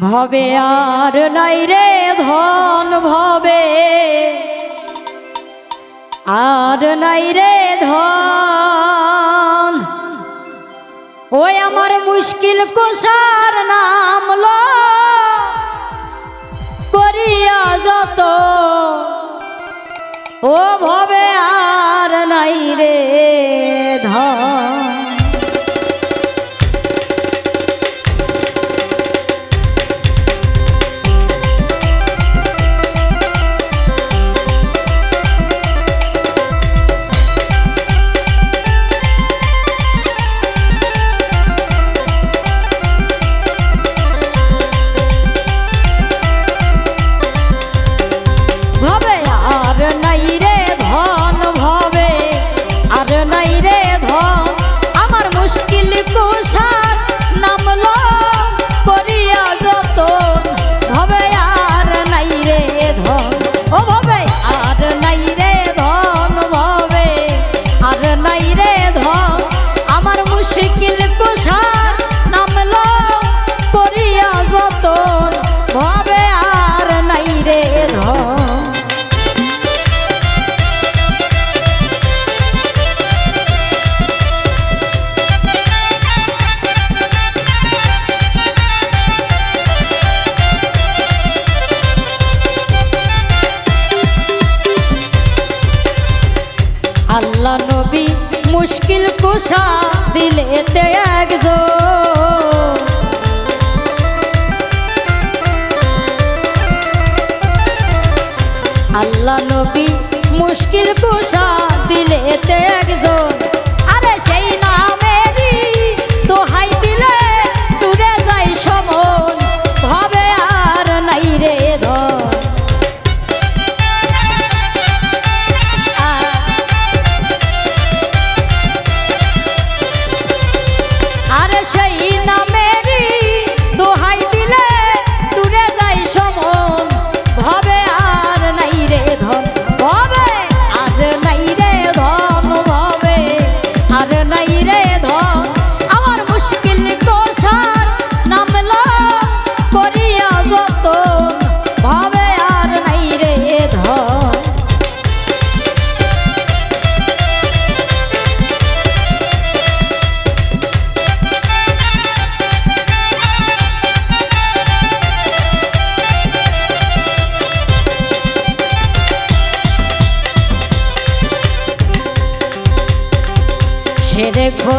ভবে আর নাই রে ধন ভবে। আর নাই রে ধন। ওই আমার মুশকিল কোষার নাম ল। করিয়া যত। ও ভবে আর নাই রে ধন। আল্লাহ নবী মুশকিল কুষা দিলেতে একজন। আল্লাহ নবী মুশকিল কুষা দিলেতে একজন।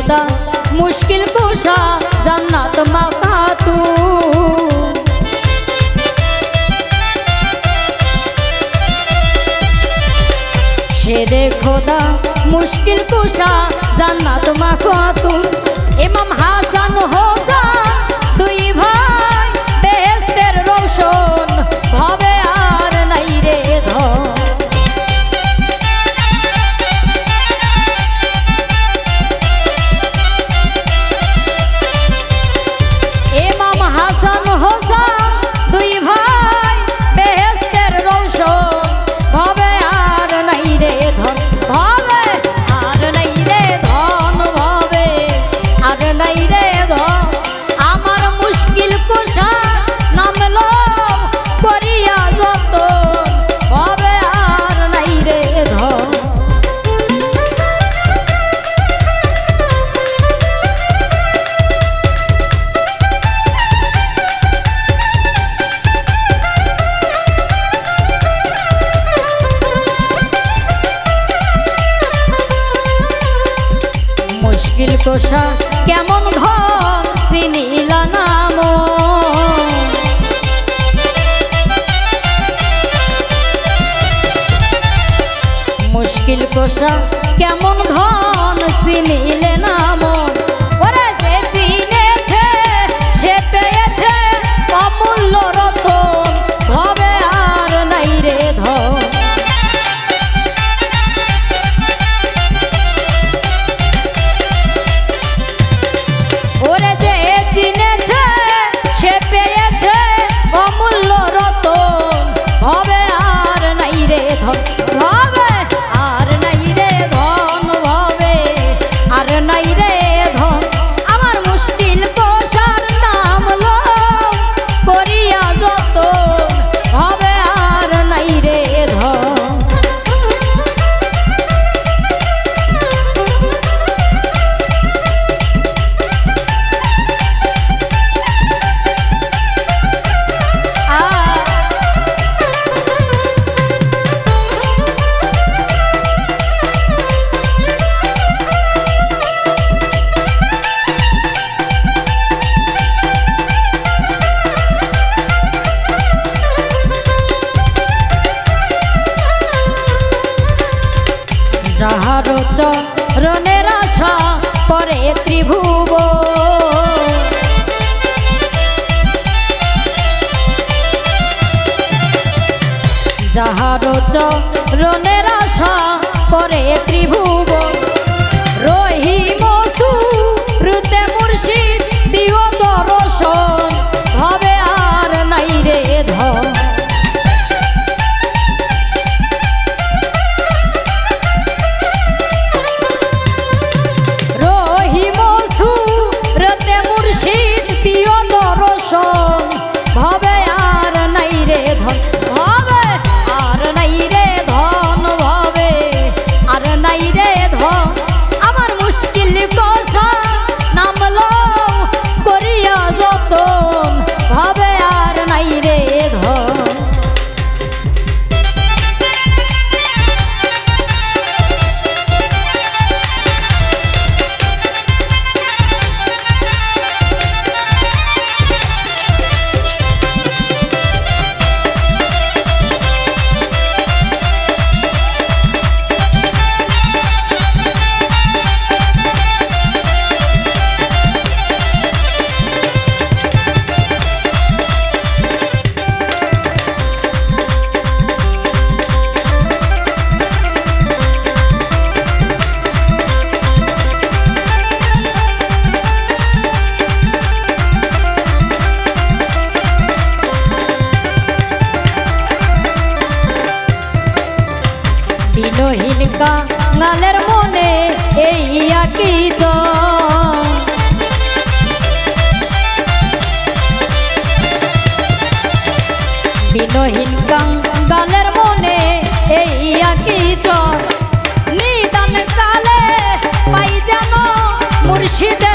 খোদা মুশকিল পোষা জান্নাত মাকাতু সে রে খোদা মুশকিল পোষা জান্নাত মাকাতু দিলকোষা কেমন ঘর চিনিলা নাম। মুশকিল কোষা কেমন ঘন চিনিলে নাম। ওরা অমূল্য রতন। আর নাই রে ধন। করে ত্রিভুব যাহার চ todos. নহিন কাঙালের মনে এই কি বিনহীন কাঙ্গালের মনে এই কি নিদান কালে পাই যেন মুর্শিদে